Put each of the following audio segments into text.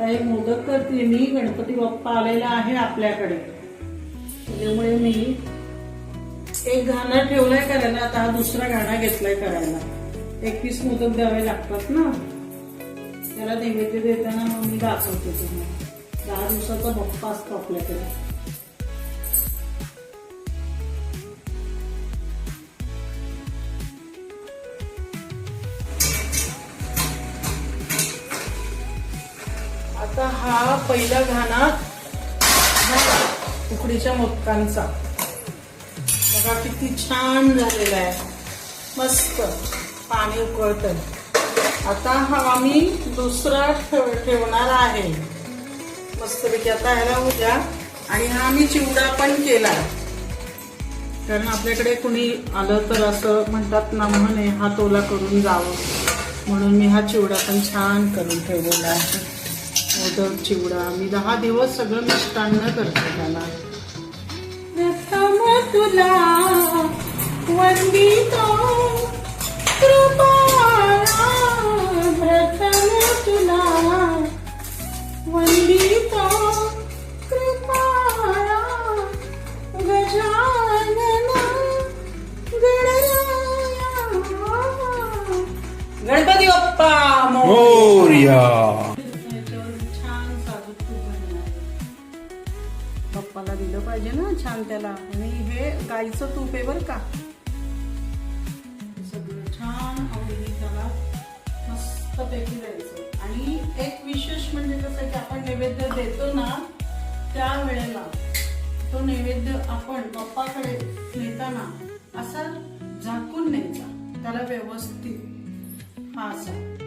आता हे मोदक करते मी गणपती बाप्पा आलेला आहे आपल्याकडे. त्याच्यामुळे मी एक घाणा ठेवलाय करायला आता हा दुसरा घाणा घेतलाय करायला. एकवीस मोदक द्यावे लागतात ना. त्याला नैवेद्य देताना मग मी दाखवते तुम्हाला. दहा दिवसाचा बाप्पा असतो आपल्याकडे. आता हा पहिला घाणा उकडीच्या मोदकांचा बघा किती छान झालेला आहे. मस्त पाणी उकळतं आता हा आम्ही दुसरा ठेव ठेवणार आहे. मस्तपैकी आता ह्याला उद्या. आणि हा आम्ही चिवडा पण केला. कारण आपल्याकडे कुणी आलं तर असं म्हणतात ना म्हणे हा तोला करून जावं. म्हणून मी हा चिवडा पण छान करून ठेवलेला आहे. मोदक चिवडा. मी दहा दिवस सगळं मिष्टान्न करते त्याला. तुला वंदितो कृपाळा. प्रथम तुला वंदितो कृपाळा. गजानन गणराया. गणपती बाप्पा मोर्या. पप्पाला दिलं पाहिजे ना छान त्याला. आणि हे गाईचं तूप आहे बरं का. सगळं छान आवडीने त्याला मस्तपैकी द्यायचं. आणि एक विशेष म्हणजे कसं की आपण नैवेद्य देतो ना त्या वेळेला तो नैवेद्य आपण पप्पाकडे नेताना असा झाकून न्यायचा. त्याला व्यवस्थित हा असा.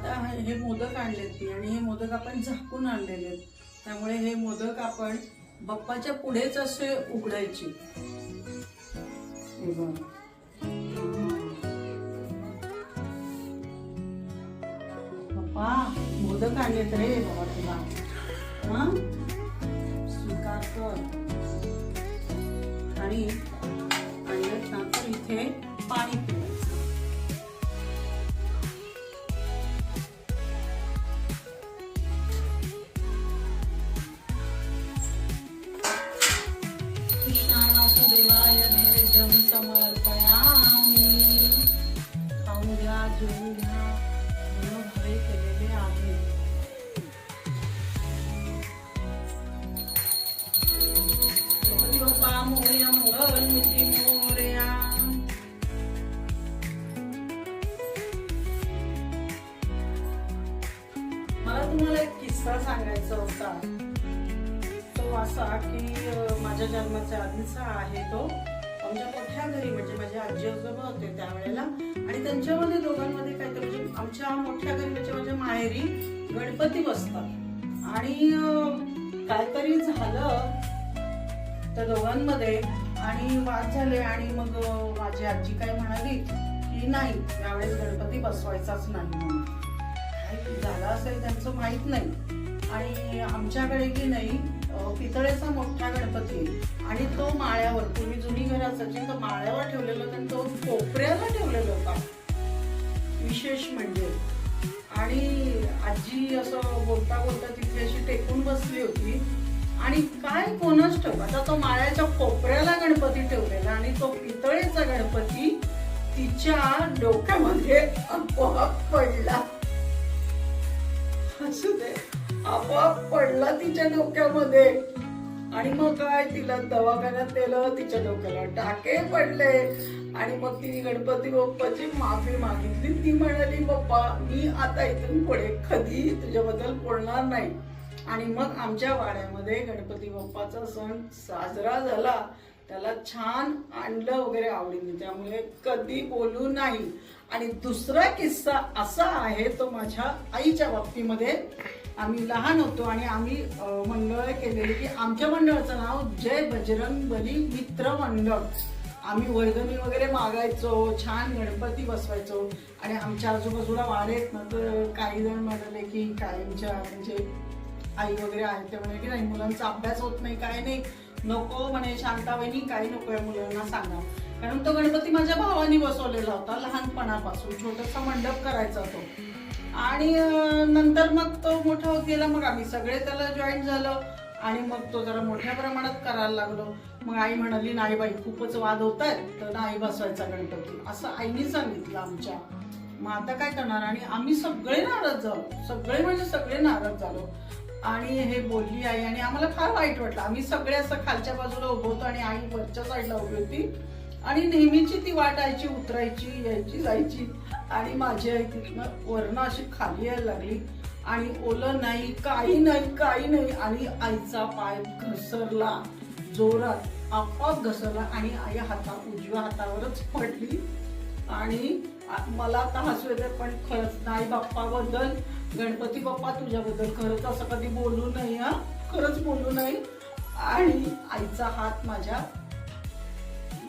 आता हे मोदक आणलेत ती आणि हे मोदक आपण झाकून आणलेले आहेत. त्यामुळे हे मोदक आपण बाप्पाच्या पुढेच असे उघडायचे. बाप्पा मोदक आणलेत रे बाबा तुला. हा? स्वीकार कर. आणि आणलेत ना तर इथे पाणी गणपती बाप्पा मोरया मला तुम्हाला एक किस्सा सांगायचा होता. तो असा की माझ्या जन्माच्या आधीचा आहे तो. आमच्या मोठ्या घरी म्हणजे माझे आजी आजोबा होते त्यावेळेला. आणि त्यांच्यामध्ये दोघांमध्ये काहीतरी म्हणजे आमच्या मोठ्या घरी म्हणजे माझ्या माहेरी गणपती बसतात. आणि काहीतरी झालं त्या दोघांमध्ये. आणि वाद झाले आणि मग माझी आजी काय म्हणाली की नाही यावेळेस गणपती बसवायचाच नाही म्हणून. काय झालं असेल त्यांचं माहीत नाही. आणि आमच्याकडे की नाही पितळेचा मोठा गणपती आहे. आणि तो माळ्यावर पूर्वी जुनी घर असायची तर माळ्यावर ठेवलेला होता तो कोपऱ्याला ठेवलेला होता. विशेष म्हणजे. आणि आजी असं बोलता बोलता तिथे अशी टेकून बसली होती. आणि काय कोणच ठेव? आता तो माळ्याच्या कोपऱ्याला गणपती ठेवलेला आणि तो पितळेचा गणपती तिच्या डोक्यामध्ये आपोआप पडला. असू दे आपोआप पडला तिच्या डोक्यामध्ये. आणि मग काय तिला दवाखान्यात नेलं तिच्या डोक्याला टाके पडले. आणि मग तिने गणपती बाप्पाची माफी मागितली. ती म्हणाली बाप्पा मी आता इथून पुढे कधी तुझ्याबद्दल बोलणार नाही. आणि मग आमच्या वाड्यामध्ये गणपती बाप्पाचा सण साजरा झाला. त्याला छान आणलं वगैरे आवडीने. त्यामुळे कधी बोलू नाही. आणि दुसरा किस्सा असा आहे तो माझ्या आईच्या बाबतीमध्ये. आम्ही लहान होतो आणि आम्ही मंडळ केलेली की आमच्या मंडळाचं नाव जय बजरंग बली मित्र मंडळ. आम्ही वर्गणी वगैरे मागायचो छान गणपती बसवायचो. आणि आमच्या आजूबाजूला वाढेत ना तर काही जण म्हणाले की काहींच्या म्हणजे आई वगैरे आहे ते म्हणे की नाही मुलांचा अभ्यास होत नाही काय नाही. नको म्हणे शांताबाईनी काही नको या मुलांना सांगा. कारण तो गणपती माझ्या भावाने बसवलेला होता लहानपणापासून छोटासा मंडप करायचा तो. आणि नंतर मग तो मोठा होत गेला मग आम्ही सगळे त्याला जॉईन झालं. आणि मग तो जरा मोठ्या प्रमाणात करायला लागलो. मग आई म्हणाली नाही बाई खूपच वाद होत आहेत तर नाही बसवायचा गणपती. असं आईने सांगितलं आमच्या. मग आता काय करणार? आणि आम्ही सगळे नाराज झालो. सगळे म्हणजे सगळे नाराज झालो. आणि हे बोलली आई आणि आम्हाला फार वाईट वाटलं. आम्ही सगळे असं खालच्या बाजूला उभं होतो आणि आई वरच्या साईडला उभी होती. आणि नेहमीची ती वाटायची उतरायची यायची जायची. आणि माझी आई तिथनं वरणं अशी खाली यायला लागली. आणि ओलं नाही काही नाही काही नाही. आणि आईचा पाय घसरला जोरात. आपोआप घसरला आणि आई हाता उजव्या हातावरच पडली. आणि मला आता हसू येते पण खरंच नाही बाप्पाबद्दल गणपती बाप्पा तुझ्याबद्दल खरंच असं कधी बोलू नाही हा? खरंच बोलू नाही आणि आईचा हात माझ्या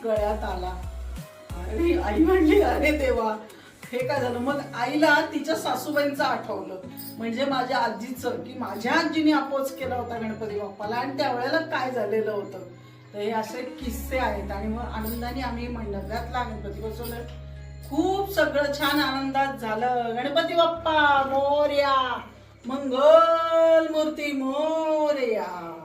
गळ्यात आला. आणि आई म्हणली अरे देवा हे काय झालं? मग आईला तिच्या सासूबाईंचं आठवलं. म्हणजे माझ्या आजीचं की माझ्या आजीने अपोज केला होता गणपती बाप्पाला आणि त्यावेळेला काय झालेलं होतं. तर हे असे किस्से आहेत. आणि मग आनंदाने आम्ही मंडपातला गणपती बसवलं. खूप सगळं छान आनंदात झालं. गणपती बाप्पा मोर्या मंगल मूर्ती मोर्या.